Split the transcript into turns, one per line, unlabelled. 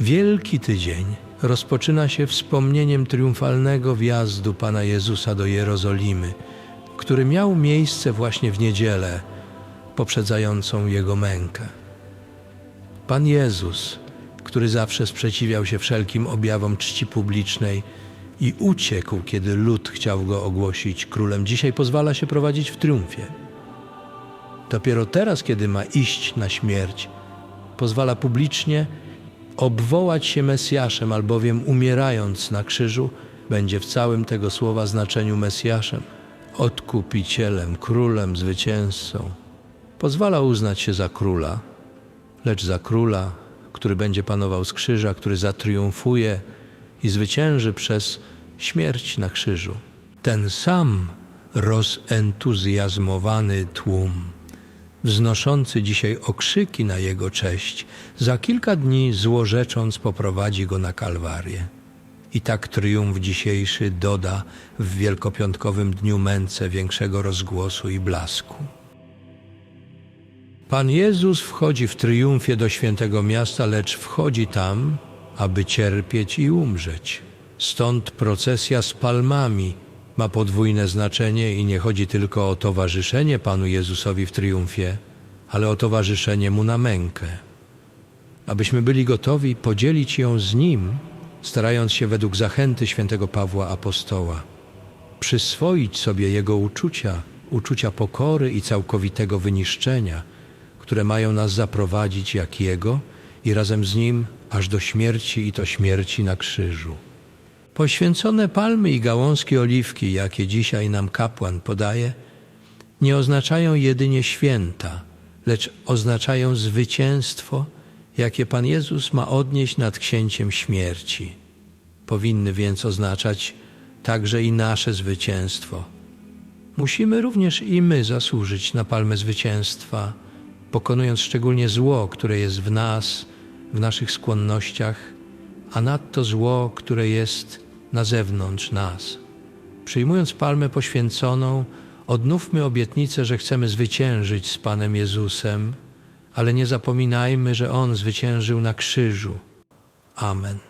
Wielki Tydzień rozpoczyna się wspomnieniem triumfalnego wjazdu Pana Jezusa do Jerozolimy, który miał miejsce właśnie w niedzielę poprzedzającą Jego mękę. Pan Jezus, który zawsze sprzeciwiał się wszelkim objawom czci publicznej i uciekł, kiedy lud chciał go ogłosić królem, dzisiaj pozwala się prowadzić w triumfie. Dopiero teraz, kiedy ma iść na śmierć, pozwala publicznie obwołać się Mesjaszem, albowiem umierając na krzyżu, będzie w całym tego słowa znaczeniu Mesjaszem, odkupicielem, królem, zwycięzcą. Pozwala uznać się za króla, lecz za króla, który będzie panował z krzyża, który zatriumfuje i zwycięży przez śmierć na krzyżu. Ten sam rozentuzjazmowany tłum, wznoszący dzisiaj okrzyki na jego cześć, za kilka dni złorzecząc poprowadzi go na Kalwarię. I tak triumf dzisiejszy doda w wielkopiątkowym dniu męce większego rozgłosu i blasku. Pan Jezus wchodzi w triumfie do świętego miasta, lecz wchodzi tam, aby cierpieć i umrzeć. Stąd procesja z palmami ma podwójne znaczenie i nie chodzi tylko o towarzyszenie Panu Jezusowi w triumfie, ale o towarzyszenie Mu na mękę. Abyśmy byli gotowi podzielić ją z Nim, starając się według zachęty świętego Pawła Apostoła przyswoić sobie Jego uczucia, uczucia pokory i całkowitego wyniszczenia, które mają nas zaprowadzić jak Jego i razem z Nim aż do śmierci i to śmierci na krzyżu. Poświęcone palmy i gałązki oliwki, jakie dzisiaj nam kapłan podaje, nie oznaczają jedynie święta, lecz oznaczają zwycięstwo, jakie Pan Jezus ma odnieść nad księciem śmierci. Powinny więc oznaczać także i nasze zwycięstwo. Musimy również i my zasłużyć na palmę zwycięstwa, pokonując szczególnie zło, które jest w nas, w naszych skłonnościach, a nadto zło, które jest na zewnątrz nas. Przyjmując palmę poświęconą, odnówmy obietnicę, że chcemy zwyciężyć z Panem Jezusem, ale nie zapominajmy, że On zwyciężył na krzyżu. Amen.